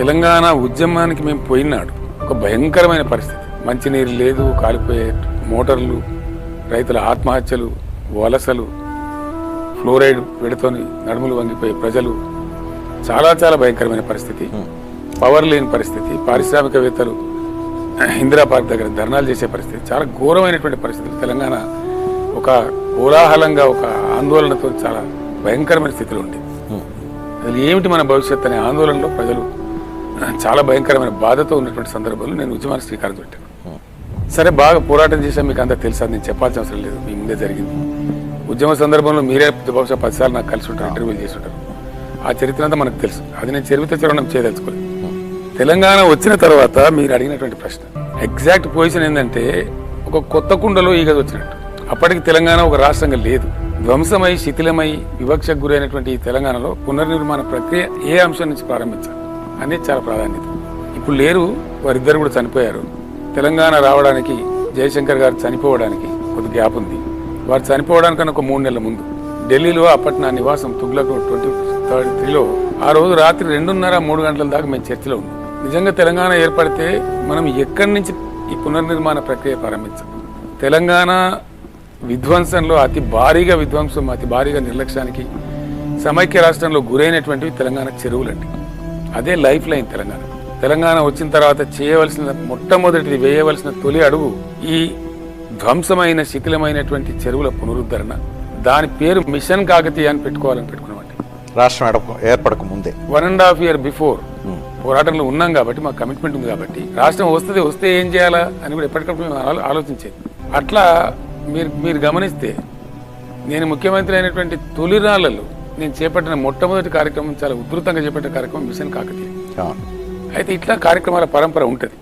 తెలంగాణ ఉద్యమానికి మేము పోయినాడు. ఒక భయంకరమైన పరిస్థితి. మంచినీరు లేదు కాలిపోయే మోటార్లు రైతుల ఆత్మహత్యలు వలసలు ఫ్లోరైడ్ విడతోని నడుములు వంగిపోయే ప్రజలు. చాలా చాలా భయంకరమైన పరిస్థితి. పవర్ లేని పరిస్థితి. పారిశ్రామికవేత్తలు ఇందిరా పార్క్ దగ్గర ధర్నాలు చేసే పరిస్థితి. చాలా ఘోరమైనటువంటి పరిస్థితులు. తెలంగాణ ఒక కోలాహలంగా ఒక ఆందోళనతో చాలా భయంకరమైన స్థితిలో ఉంది. అసలు ఏమిటి మన భవిష్యత్ అనే ఆందోళనలో ప్రజలు చాలా భయంకరమైన బాధతో ఉన్నటువంటి సందర్భంలో నేను ఉద్యమాన్ని శ్రీకారం చుట్టాను సరే బాగా పోరాటం చేశాను మీకు అంతా తెలుసా? నేను చెప్పాల్సిన అవసరం లేదు మీ ముందే జరిగింది. ఉద్యమ సందర్భంలో మీరే బహుశా పదిసార్లు నాకు కలిసి ఉంటారు ఇంటర్వ్యూలు చేసి ఉంటారు. ఆ చరిత్ర అంతా మనకు తెలుసు. అది నేను చరిత్ర చరణం చేయదలుచుకోలేదు. తెలంగాణ వచ్చిన తర్వాత మీరు అడిగినటువంటి ప్రశ్న ఎగ్జాక్ట్ పొజిషన్ ఏంటంటే ఒక కొత్త కుండలో ఈగ వచ్చినట్టు అప్పటికి తెలంగాణ ఒక రాష్ట్రంగా లేదు. ధ్వంసమై శిథిలమై వివక్షకు గురైనటువంటి ఈ తెలంగాణలో పునర్నిర్మాణ ప్రక్రియ ఏ అంశం నుంచి ప్రారంభించాలి? అనేది చాలా ప్రాధాన్యత. ఇప్పుడు లేరు వారిద్దరు కూడా చనిపోయారు. తెలంగాణ రావడానికి జయశంకర్ గారు చనిపోవడానికి కొద్ది గ్యాప్ ఉంది. వారు చనిపోవడానికన్నా ఒక మూడు నెలల ముందు. ఢిల్లీలో అప్పటి నా నివాసం తుగ్లకు ట్వంటీ థర్డ్ త్రీలో. ఆ రోజు రాత్రి రెండున్నర మూడు గంటల దాకా మేము చర్చలో ఉన్నాం. నిజంగా తెలంగాణ ఏర్పడితే మనం ఎక్కడి నుంచి ఈ పునర్నిర్మాణ ప్రక్రియ ప్రారంభించాం? తెలంగాణ విధ్వంసంలో అతి భారీగా విధ్వంసం అతి భారీగా నిర్లక్ష్యానికి సమైక్య రాష్ట్రంలో గురైనటువంటివి తెలంగాణ చెరువులండి. అదే లైఫ్ లైన్ తెలంగాణ. తెలంగాణ వచ్చిన తర్వాత చేయవలసిన మొట్టమొదటిది వేయవలసిన తొలి అడుగు ఈ ధ్వంసమైన శిథిలమైనటువంటి చెరువుల పునరుద్ధరణ. దాని పేరు మిషన్ కాకతీయ అని పెట్టుకోవాలని పెట్టుకున్నామండి రాష్ట్రం ఏర్ప- ఏర్పడక ముందే. One and half year before పోరాటంలో ఉన్నాం కాబట్టి మాకు కమిట్మెంట్ ఉంది కాబట్టి రాష్ట్రం వస్తుంది వస్తే ఏం చేయాలా అని కూడా ఎప్పటికప్పుడు మేము ఆలోచించేది. అట్లా మీరు మీరు గమనిస్తే నేను ముఖ్యమంత్రి అయినటువంటి తొలినాళ్ళలో నేను చేపట్టిన మొట్టమొదటి కార్యక్రమం చాలా ఉధృతంగా చేపట్టిన కార్యక్రమం మిషన్ కాకతీయ అయితే ఇట్లా కార్యక్రమాల పరంపర ఉంటుంది.